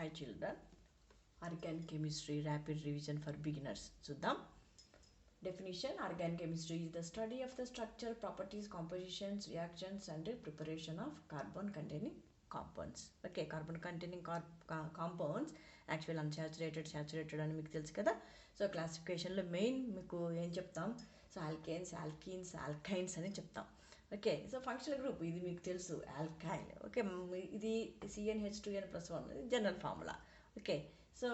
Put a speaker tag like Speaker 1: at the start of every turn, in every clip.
Speaker 1: hi children organic chemistry rapid revision for beginners చూద్దాం definition organic chemistry is the study of the structure properties compositions reactions and preparation of carbon containing compounds okay carbon containing compounds actual unsaturated saturated అని మీకు తెలుసు కదా so క్లాసిఫికేషన్లో main మీకు ఏం చెప్తాం so alkanes alkenes alkynes అని చెప్తాం okay so functional group ఇది మీకు తెలుసు ఆల్కైల్ ఓకే ఇది C N H two N plus one general formula okay so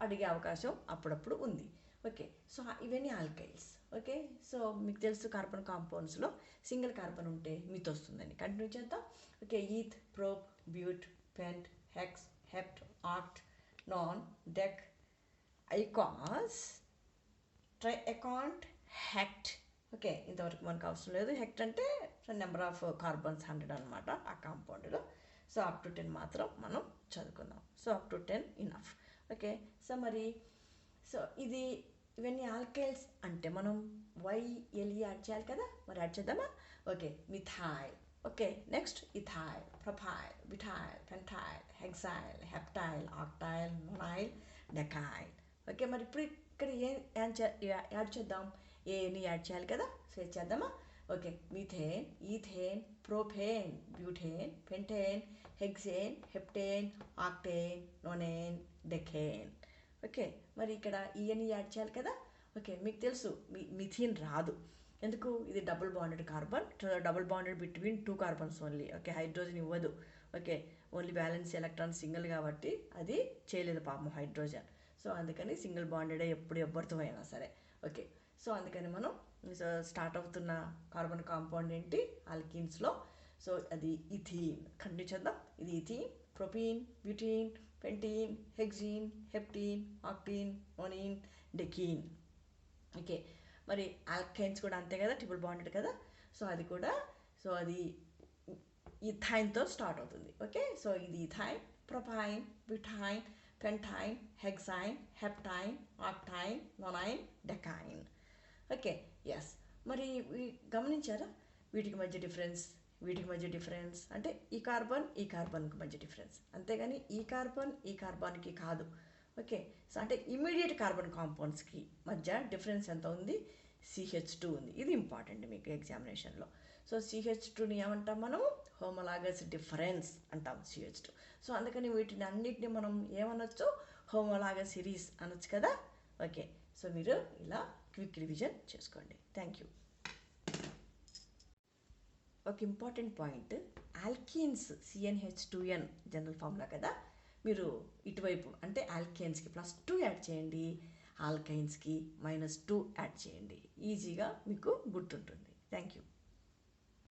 Speaker 1: అడిగే అవకాశం అప్పుడప్పుడు ఉంది. ఓకే సో ఇవన్నీ ఆల్కైల్స్ ఓకే సో మీకు తెలుసు కార్బన్ కాంపౌండ్స్లో సింగిల్ కార్బన్ ఉంటే మీతో వస్తుందని కంటిన్యూ చేద్దాం. Okay eth prop but pent hex hept oct non dec icos triacont hect okay ఇంతవరకు మనకు అవసరం లేదు. హెక్ట్ అంటే నెంబర్ ఆఫ్ కార్బన్స్ హండ్రెడ్ అనమాట ఆ కాంపౌండ్లో సో అప్ టు టెన్ మాత్రం మనం చదువుకుందాం. So up to ten enough okay so మరి సో ఇది ఇవన్నీ ఆల్కైల్స్ అంటే మనం వై వైఎల్ఈ యాడ్ చేయాలి కదా? మరి యాడ్ చేద్దామా? Okay methyl okay next ethyl propyl butyl pentyl hexyl heptyl octyl nonyl decyl okay మరి ఇప్పుడు ఇక్కడ ఏం యాడ్ చే యాడ్ చేద్దాం? ఏని యాడ్ చేయాలి కదా? సో చేద్దామా? Okay. Methane ethane propane butane pentane hexane heptane octane nonane decane. Okay. మరి ఇక్కడ ఈఎన్ యాడ్ చేయాలి కదా? ఓకే. మీకు తెలుసు మీ మిథిన్ రాదు. ఎందుకు? ఇది double bonded carbon double bonded between two carbons only. Okay. Hydrogen ఇవ్వదు. Okay. Only balance electron single కాబట్టి అది చేయలేదు పాపం హైడ్రోజన్. సో అందుకని సింగిల్ బాండెడే ఎప్పుడు ఎవరితో అయినా సరే. ఓకే. సో అందుకని మనం స్టార్ట్ అవుతున్న కార్బన్ కాంపౌండ్ ఏంటి? ఆల్కిన్స్లో సో అది ఇథీన్ కంటిన్యూ చేద్దాం. ఇది ethene propene butene pentene hexene heptene octene nonene decene okay. మరి ఆల్కైన్స్ కూడా అంతే కదా? ట్రిపుల్ బాండెడ్ కదా? సో అది కూడా సో అది ఇథైన్తో స్టార్ట్ అవుతుంది. ఓకే? సో ఇది ethyne propyne butyne pentyne hexyne heptyne octyne nonyne decyne okay yes మరి గమనించారా? వీటికి మధ్య డిఫరెన్స్ వీటికి మధ్య డిఫరెన్స్ అంటే ఈ కార్బన్ ఈ కార్బన్కి మధ్య డిఫరెన్స్ అంతేగాని ఈ కార్బన్ ఈ కార్బన్కి కాదు. ఓకే సో అంటే ఇమీడియట్ కార్బన్ కాంపౌండ్స్కి మధ్య డిఫరెన్స్ ఎంత ఉంది? సిహెచ్ టూ ఉంది. ఇది ఇంపార్టెంట్ మీకు ఎగ్జామినేషన్లో సో సిహెచ్ టూని ఏమంటాం మనం హోమోలాగస్ డిఫరెన్స్ అంటాం సిహెచ్ టూ సో అందుకని వీటిని అన్నిటిని మనం ఏమనొచ్చు? హోమోలాగస్ సిరీస్ అనొచ్చు కదా? ఓకే సో మీరు ఇలా క్విక్ రివిజన్ చేసుకోండి థ్యాంక్ యూ ఒక important point alkenes C N H two N general formula కదా. మీరు ఇటువైపు అంటే ఆల్కేన్స్కి ప్లస్ టూ యాడ్ చేయండి. ఆల్కైన్స్కి మైనస్ టూ యాడ్ చేయండి. ఈజీగా మీకు గుర్తుంటుంది. Thank you